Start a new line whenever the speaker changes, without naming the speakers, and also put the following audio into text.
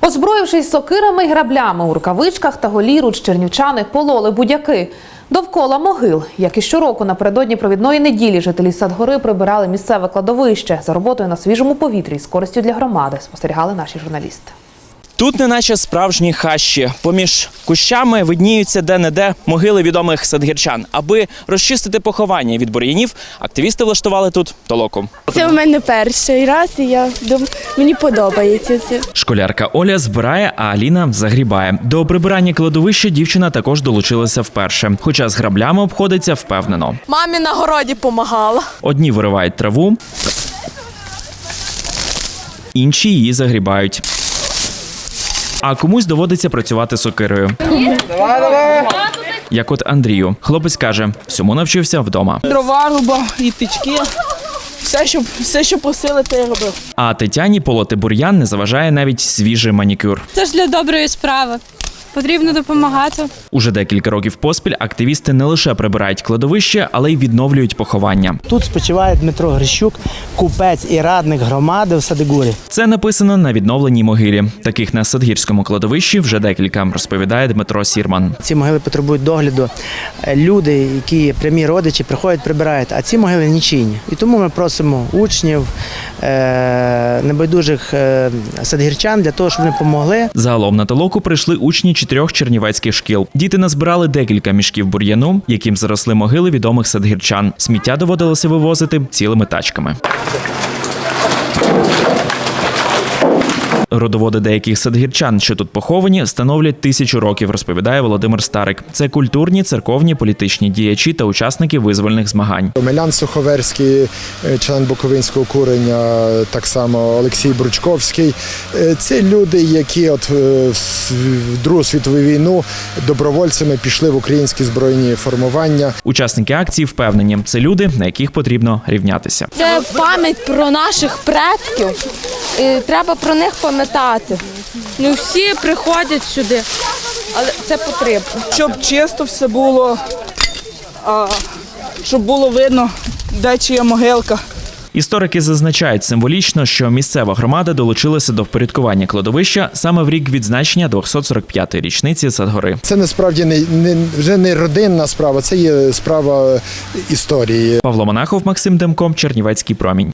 Озброївшись сокирами й граблями у рукавичках та голіруч, чернівчани пололи будяки. Довкола могил, як і щороку напередодні провідної неділі, жителі Садгори прибирали місцеве кладовище за роботою на свіжому повітрі з користю для громади. Спостерігали наші журналісти.
Тут неначе справжні хащі. Поміж кущами видніються де-не-де могили відомих садгірчан. Аби розчистити поховання від бур'янів, активісти влаштували тут толоку.
Це в мене перший раз, і я думаю, мені подобається це.
Школярка Оля збирає, а Аліна загрібає. До прибирання кладовища дівчина також долучилася вперше, хоча з граблями обходиться впевнено.
Мамі на городі допомагала.
Одні виривають траву, інші її загрібають. А комусь доводиться працювати сокирою. Як от Андрію. Хлопець каже, всьому навчився вдома.
дрова руба і тички. Все, що, все, що посилити, я робив.
А Тетяні полоти бур'ян не заважає навіть свіжий манікюр.
Це ж для доброї справи. Потрібно допомагати.
Уже декілька років поспіль активісти не лише прибирають кладовище, але й відновлюють поховання.
Тут спочиває Дмитро Грищук, купець і радник громади в Садигурі.
Це написано на відновленій могилі. Таких на Садгірському кладовищі вже декілька, розповідає Дмитро Сірман.
Ці могили потребують догляду. Е, Люди, які прямі родичі, приходять, прибирають, а ці могили нічийні. І тому ми просимо учнів, небайдужих е, садгірчан для того, щоб вони допомогли
Загалом на толоку прийшли учні чотирьох чернівецьких шкіл. Діти назбирали декілька мішків бур'яну, яким заросли могили відомих садгірчан. Сміття доводилося вивозити цілими тачками. Родоводи деяких садгірчан, що тут поховані, становлять тисячу років, розповідає Володимир Старик. Це культурні, церковні, політичні діячі та учасники визвольних змагань.
Омелян Суховерський, е, член Буковинського курення, так само Олексій Бручковський. Е, Це люди, які от е, в Другу світову війну добровольцями пішли в українські збройні формування.
Учасники акції впевнені, це люди, на яких потрібно рівнятися.
Це пам'ять про наших предків. І треба про них пам'ятати. Не всі приходять сюди, але це потрібно.
Щоб чисто все було, а, щоб було видно, де чия могилка.
Історики зазначають символічно, що місцева громада долучилася до впорядкування кладовища саме в рік відзначення 245-ї річниці Садгори.
Це насправді не, не вже не родинна справа, це є справа історії.
Павло Монахов, Максим Демко, Чернівецький промінь.